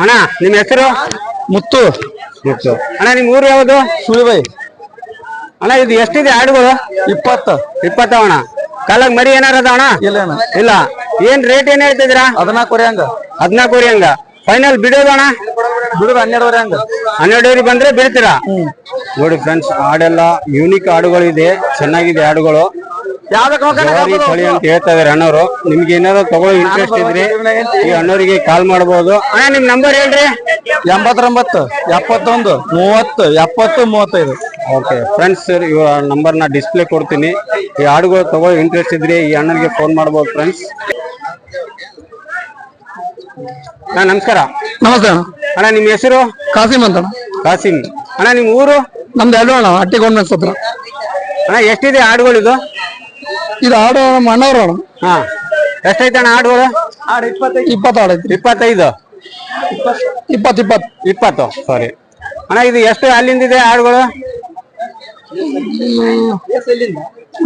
ಅಣ್ಣ ನಿಮ್ ಹೆಸರು? ಮುತ್ತು. ಮುತ್ತು. ಅಣ್ಣ ನಿಮ್ ಊರು ಯಾವುದು? ಸುಳಿಬೈ ಅಣ್ಣ ಇದು ಎಷ್ಟಿದೆ ಆಡುಗಳು ಇಪ್ಪತ್ತು. ಇಪ್ಪತ್ತವ ಅಣ್ಣ. ಕಾಲಾಗ ಮರಿ ಏನಾರ ಅದಾವ ಅಣ್ಣ? ಇಲ್ಲ ಅಣ್ಣ. ಇಲ್ಲ. ಏನ್ ರೇಟ್ ಏನ್ ಹದಿನಾಲ್ಕು ಹದಿನಾಲ್ಕುವರೆ ಹಂಗ. ಹದಿನಾಲ್ಕೂರಿ ಹಂಗ. ಫೈನಲ್ ಬಿಡೋದು ಅಣ್ಣ? ಬಿಡುದು ಹನ್ನೆರಡುವರೆ ಹಂಗ. ಹನ್ನೆರಡುವರೆ ಬಂದ್ರೆ ಬೀಳ್ತೀರಾ ನೋಡಿ ಫ್ರೆಂಡ್ಸ್ ಹಾಡೆಲ್ಲ ಯೂನಿಕ್ ಹಾಡುಗಳು ಇದೆ ಚೆನ್ನಾಗಿದೆ ಜವಾರಿ ತಳಿ ಅಂತ ಹೇಳ್ತಾ ಇದಾರೆ ಅಣ್ಣವರು. ನಿಮ್ಗೆ ಏನಾದ್ರು ತಗೊಳ್ಳೋ ಇಂಟ್ರೆಸ್ಟ್ ಇದ್ರಿ ಈ ಅಣ್ಣವರಿಗೆ ಕಾಲ್ ಮಾಡಬಹುದು ಅಣ್ಣ ನಿಮ್ ನಂಬರ್ ಹೇಳ್ರಿ. ಎಂಬತ್ತೊಂಬತ್ತು ಎಪ್ಪತ್ತೊಂದು ಮೂವತ್ತು ಎಪ್ಪತ್ತು ಮೂವತ್ತೈದು. ಓಕೆ ಫ್ರೆಂಡ್ಸ್ ಇವ ನಂಬರ್ ನಾ ಡಿಸ್ಪ್ಲೇ ಕೊಡ್ತೀನಿ. ಈ ಹಾಡುಗಳು ತಗೊಳ್ಳೋ ಇಂಟ್ರೆಸ್ಟ್ ಇದ್ರೆ ಈ ಅಣ್ಣನಿಗೆ ಫೋನ್ ಮಾಡಬಹುದು ಫ್ರೆಂಡ್ಸ್ ಅಣ್ಣ ನಮಸ್ಕಾರ. ನಮಸ್ತೆ ಅಣ್ಣ. ಅಣ್ಣ ನಿಮ್ ಹೆಸರು? ಕಾಸಿಮ್ ಅಂತ ಕಾಸಿಂ. ಅಣ್ಣ ನಿಮ್ ಊರು? ನಮ್ದು ಎರಡು ಅಣ್ಣ ಹಟ್ಟಿ ಗೌರ್ಮೆಂಟ್ ಹತ್ರ ಅಣ್ಣ ಎಷ್ಟಿದೆ ಹಾಡುಗಳು ಇದು ಇದು ಆಡು ನಮ್ಮ ಅಣ್ಣವ್ರು ಅಣ್ಣ ಹಾ. ಎಷ್ಟೈತೆ ಅಣ್ಣ ಆಡುಗಳು? ಇಪ್ಪತ್ತು ಆಡು ಐತಿ ಇಪ್ಪತ್ತೈದು? ಇಪ್ಪತ್ತು ಇಪ್ಪತ್ತು. ಇಪ್ಪತ್ತು? ಸಾರಿ. ಅಣ್ಣ ಇದು ಎಷ್ಟು ಅಲ್ಲಿಂದಿದೆ ಆಡುಗಳು?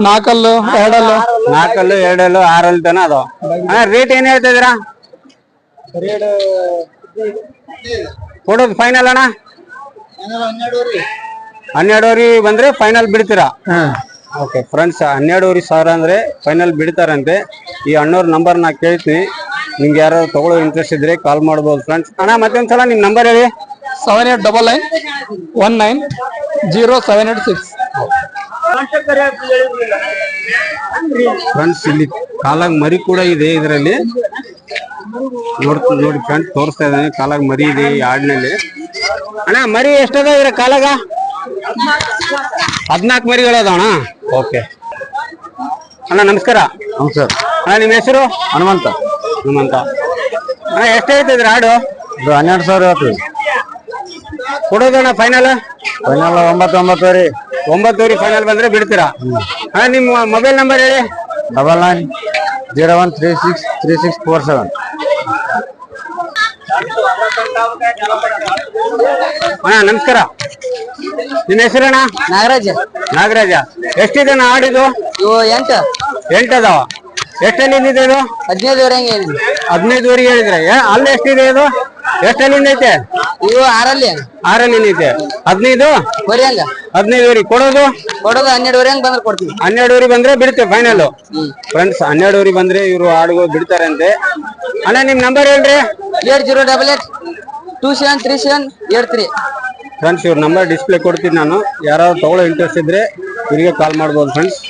ನಾಲ್ಕಲ್ಲು ಎರಡಲ್ಲು. ನಾಲ್ಕಲ್ಲು ಎರಡಲ್ಲು ಆರಲ್ಲಿ ತನ ಅದು ಅಣ್ಣ ರೇಟ್ ಏನ್ ಹೇಳ್ತಾ ಇದೀರಾ ಕೊಡೋದು ಫೈನಲ್ ಅಣ್ಣ? ಹನ್ನೆರಡುವರೆ ಬಂದ್ರೆ ಫೈನಲ್ ಬಿಡ್ತೀರಾ? ಓಕೆ ಫ್ರೆಂಡ್ಸ್ ಹನ್ನೆರಡುವರೆ ಸಾವಿರ ಅಂದರೆ ಫೈನಲ್ ಬಿಡ್ತಾರಂತೆ. ಈ ಅಣ್ಣವ್ರ ನಂಬರ್ ನಾ ಕೇಳ್ತೀನಿ. ನಿಮ್ಗೆ ಯಾರು ತಗೊಳ್ಳೋ ಇಂಟ್ರೆಸ್ಟ್ ಇದ್ರೆ ಕಾಲ್ ಮಾಡ್ಬೋದು ಫ್ರೆಂಡ್ಸ್ ಅಣ್ಣ ಮತ್ತೊಂದ್ಸಲ ನಿಮ್ಮ ನಂಬರ್ ಹೇಳಿ. Seven eight double nine one nine zero seven eight six friends ಇಲ್ಲಿ ಕಾಲಾಗ ಮರಿ ಕೂಡ ಇದೆ ಇದರಲ್ಲಿ. ನೋಡ್ ನೋಡಿ ಫ್ರೆಂಡ್ಸ್ ತೋರಿಸ್ತಾ ಇದ್ದಾನೆ. ಕಾಲಾಗ ಮರಿ ಇದೆ ಈ ಆಡಿನಲ್ಲಿ ಅಣ್ಣ ಮರಿ ಎಷ್ಟದ ಇದ್ರ ಕಾಲಾಗ? ಹದ್ನಾಲ್ಕು ಮರಿಗಳು ಅದಾವಣ ಅಣ್ಣ ಓಕೆ. ಅಣ್ಣ ನಮಸ್ಕಾರ. ನಮಸ್ಕಾರ. ಅಣ್ಣ ನಿಮ್ಮ ಹೆಸರು? ಹನುಮಂತ. ಹನುಮಂತ. ಅಣ್ಣ ಎಷ್ಟು ಇದ್ರ ಆಡು ಇದು ಹನ್ನೆರಡು ಸಾವಿರ ಹೇಳ್ತೀವಿ ಕೊಡೋದಣ್ಣ ಫೈನಲ್ ಫೈನಲ್ ಒಂಬತ್ತು ಒಂಬತ್ತುವರೆ ಒಂಬತ್ತುವರೆ ಫೈನಲ್ ಬಂದ್ರೆ ಬಿಡ್ತೀರಾ? ಅಣ್ಣ ನಿಮ್ಮ ಮೊಬೈಲ್ ನಂಬರ್ ಹೇಳಿ. Double nine zero one three six three six four seven ಅಣ್ಣ ನಮಸ್ಕಾರ. ನಿಮ್ಮ ಹೆಸರಣ್ಣ? ನಾಗರಾಜ. ನಾಗರಾಜ. ಎಷ್ಟಿದೆ ಆಡಿದು ಇವು ಎಂಟು. ಎಂಟು ಅದಾವ. ಎಷ್ಟಲ್ಲಿಂದ ಇದೆ ಇದು? ಹದಿನೈದುವರೆ ಹಂಗೆ ಹೇಳಿದ್ವಿ. ಹದಿನೈದುವರೆಗೆ ಹೇಳಿದ್ರೆ. ಅಲ್ಲಿ ಎಷ್ಟಿದೆ ಇದು? ಎಷ್ಟಲ್ಲಿ ನಿಂದೈತೆ? ಇವು ಆರಲ್ಲಿ ಆರಲ್ಲಿ ಐತೆ ಹದಿನೈದು? ಬರೀ ಹಂಗ ಹದಿನೈದುವರೆ ಕೊಡೋದು? ಕೊಡೋದು ಹನ್ನೆರಡುವರೆ ಹಂಗೆ ಬಂದ್ರೆ ಕೊಡ್ತೀವಿ. ಹನ್ನೆರಡುವರೆ ಬಂದ್ರೆ ಬಿಡ್ತೇವೆ ಫೈನಲ್ ಫ್ರೆಂಡ್ಸ್ ಹನ್ನೆರಡುವರೆ ಬಂದ್ರೆ ಇವರು ಆಡುಗಳು ಬಿಡ್ತಾರಂತೆ ಅಣ್ಣ ನಿಮ್ ನಂಬರ್ ಹೇಳ್ರಿ. Eight zero double eight two seven three seven eight three. Friends ಇವ್ರ ನಂಬರ್ ಡಿಸ್ಪ್ಲೇ ಕೊಡ್ತೀನಿ ನಾನು. ಯಾರಾದ್ರು ತಗೊಳ್ಳೋ ಇಂಟ್ರೆಸ್ಟ್ ಇದ್ರೆ ಇವರಿಗೆ ಕಾಲ್ ಮಾಡ್ಬೋದು ಫ್ರೆಂಡ್ಸ್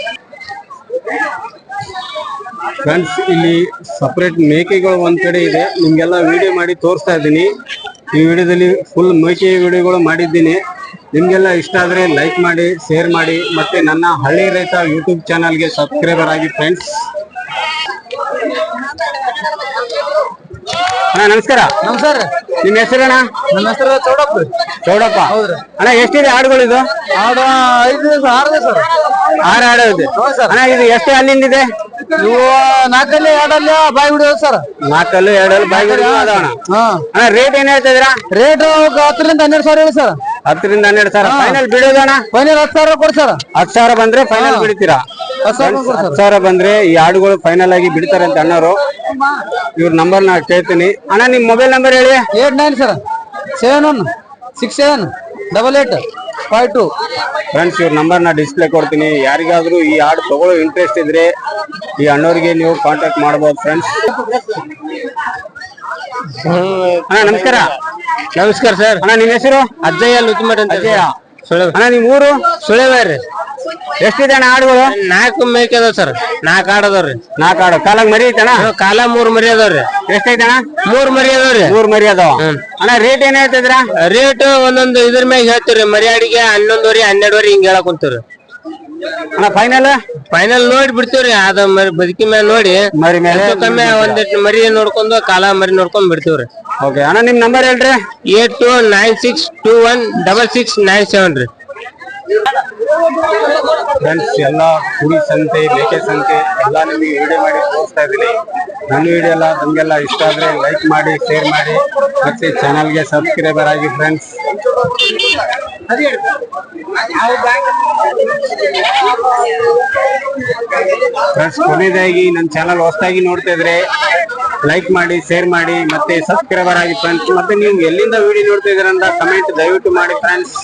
ಫ್ರೆಂಡ್ಸ್ ಇಲ್ಲಿ ಸಪ್ರೇಟ್ ಮೇಕೆಗಳು ಒಂದ್ ಕಡೆ ಇದೆ. ನಿಮ್ಗೆಲ್ಲ ವಿಡಿಯೋ ಮಾಡಿ ತೋರಿಸ್ತಾ ಇದ್ದೀನಿ. ಈ ವಿಡಿಯೋದಲ್ಲಿ ಫುಲ್ ಮೇಕೆ ವಿಡಿಯೋಗಳು ಮಾಡಿದ್ದೀನಿ. ನಿಮ್ಗೆಲ್ಲ ಇಷ್ಟ ಆದ್ರೆ ಲೈಕ್ ಮಾಡಿ ಶೇರ್ ಮಾಡಿ, ಮತ್ತೆ ನನ್ನ ಹಳ್ಳಿ ರೈತ ಯೂಟ್ಯೂಬ್ ಚಾನಲ್ಗೆ ಸಬ್ಸ್ಕ್ರೈಬರ್ ಆಗಿ ಫ್ರೆಂಡ್ಸ್ ಅಣ್ಣ ನಮಸ್ಕಾರ. ನಮಸ್ಕಾರ ನಿಮ್ಮ ಹೆಸರಣ್ಣ ನಮ್ಮ ಹೆಸರು ಚೌಡಪ್ಪ ಚೌಡಪ್ಪ. ಅಣ್ಣ ಎಷ್ಟಿದೆ ಹಾಡುಗಳು ಇದು ಹಾಡು ಐದು ದಿವಸ ಆರು ದಿವಸ ಆರು ಹಾಡು ಇದೆ ಅಣ್ಣ ಇದು ಎಷ್ಟು ಅಲ್ಲಿಂದಿದೆ ಇವು ನಾಲ್ಕಲ್ಲಿ ಎರಡಲ್ಲಿ ಬಾಯಿ ಬಿಡೋದು ಸರ್. ನಾಲ್ಕಲ್ಲು ಎರಡಲ್ಲಿ ಬಾಯಿ ಬಿಡೋದು ಅಣ್ಣ ಅಣ್ಣ ರೇಟ್ ಏನ್ ಹೇಳ್ತಾ ಇದೀರಾ ರೇಟ್ ಹತ್ತರಿಂದ ಹನ್ನೆರಡು ಸಾವಿರ ಹೇಳಿ ಸರ್. ಹತ್ತರಿಂದ ಹನ್ನೆರಡು ಸಾವಿರ. ಫೈನಲ್ ಬಿಡೋದಣ್ಣ ಫೈನಲ್ ಹತ್ತು ಸಾವಿರ ಕೊಡಿ ಸರ್. ಹತ್ತು ಸಾವಿರ ಬಂದ್ರೆ ಫೈನಲ್ ಬಿಡ್ತೀರಾ? ಸಾವಿರ ಬಂದ್ರೆ ಈ ಹಾಡುಗಳು ಫೈನಲ್ ಆಗಿ ಬಿಡ್ತಾರೆ ಅಂತ ಅಣ್ಣರು ಇವ್ರ ನಂಬರ್ ನಾ ಕೇಳ್ತೀನಿ. ಅಣ್ಣ ನಿಮ್ ಮೊಬೈಲ್ ನಂಬರ್ ಹೇಳಿ? Eight nine sir seven one six seven double eight five two friends ಇವ್ರ ನಂಬರ್ ನಾ ಡಿಸ್ಪ್ಲೇ ಕೊಡ್ತೀನಿ. ಯಾರಿಗಾದ್ರೂ ಈ ಹಾಡು ತಗೊಳ್ಳೋ ಇಂಟ್ರೆಸ್ಟ್ ಇದ್ರೆ ಈ ಅಣ್ಣವ್ರಿಗೆ ನೀವು ಕಾಂಟ್ಯಾಕ್ಟ್ ಮಾಡಬಹುದು ಫ್ರೆಂಡ್ಸ್ ಅಣ್ಣ ನಮಸ್ಕಾರ. ನಮಸ್ಕಾರ ಸರ್. ಅಣ್ಣ ನಿಮ್ಮ ಹೆಸರು? ಅಜ್ಜಯ್ಯ ಲುತ್ಮಠ ಅಂತ ಅಜ್ಜಯ್ಯ. ಅಣ್ಣ ನಿಮ್ ಊರು? ಸುಳೆಬೇರಿ ಎಷ್ಟಿದೆ ಅಣ್ಣ ಆಡುಗಳು ನಾಲ್ಕು ಮೇಕೆ ಅದಾವ ಸರ್. ನಾಲ್ಕು ಆಡದವ್ರಿ ನಾಲ್ಕು ಆಡು ಕಾಲಾಗ ಮರಿ ಐತಣ ಕಾಲ ಮೂರ್ ಮರಿ ಅದಾವ್ರಿ ಎಷ್ಟೈತೆ ಅಣ್ಣ ಮೂರ್ ಮರಿ ಅದಾವ್ರಿ ಮೂರ್ ಮರಿ ಅದಾವ. ಅಣ್ಣ ರೇಟ್ ಏನ್ ಹೇಳ್ತಿದ್ರ? ರೇಟ್ ಒಂದೊಂದು ಇದ್ರ ಮ್ಯಾಗ ಹೇಳ್ತೀವ್ರಿ. ಮರಿ ಅಡಿಗೆ ಹನ್ನೊಂದುವರೆ ಹನ್ನೆರಡುವರೆ ಹಿಂಗ್ ಹೇಳಕ್ ಕುಂತೀವ್ರಿ. ಅಣ್ಣ ಫೈನಲ್ ಫೈನಲ್ ನೋಡಿ ಬಿಡ್ತೀವ್ರಿ. ಅದ ಮರಿ ಬದುಕಿ ಮೇಲೆ ನೋಡಿ. ಮರಿ ಮೇಲೆ ಒಂದಿಷ್ಟು ಕಮ್ಮಿ ಒಂದಿಟ್ಟು ಮರಿ ನೋಡ್ಕೊಂಡು ಕಾಲ ಮರಿ ನೋಡ್ಕೊಂಡ್ ಬಿಡ್ತೀವ್ರಿ. ಓಕೆ ಅಣ್ಣ ನಿಮ್ ನಂಬರ್ ಹೇಳ್ರಿ. Eight two nine six two one double six nine seven ರೀ. ಫ್ರೆಂಡ್ಸ್ ಎಲ್ಲ ಕುರಿ ಸಂತೆ, ಮೇಕೆ ಸಂತೆ, ಎಲ್ಲ ನಿಮಗೆ ವಿಡಿಯೋ ಮಾಡಿ ತೋರಿಸ್ತಾ ಇದ್ದೀನಿ. ನನ್ನ ವಿಡಿಯೋ ಎಲ್ಲ ನಿಮಗೆಲ್ಲ ಇಷ್ಟ ಆದರೆ ಲೈಕ್ ಮಾಡಿ ಶೇರ್ ಮಾಡಿ, ಮತ್ತೆ ಚಾನಲ್ಗೆ ಸಬ್ಸ್ಕ್ರೈಬರ್ ಆಗಿ ಫ್ರೆಂಡ್ಸ್ ಫ್ರೆಂಡ್ಸ್ ಕೊನೆಯದಾಗಿ ನನ್ನ ಚಾನಲ್ ಹೊಸದಾಗಿ ನೋಡ್ತಾ ಇದ್ರೆ ಲೈಕ್ ಮಾಡಿ ಶೇರ್ ಮಾಡಿ, ಮತ್ತೆ ಸಬ್ಸ್ಕ್ರೈಬರ್ ಆಗಿ ಫ್ರೆಂಡ್ಸ್ ಮತ್ತೆ ನೀವು ಎಲ್ಲಿಂದ ವಿಡಿಯೋ ನೋಡ್ತಾ ಇದ್ದೀರಾ ಅಂತ ಕಮೆಂಟ್ ದಯವಿಟ್ಟು ಮಾಡಿ ಫ್ರೆಂಡ್ಸ್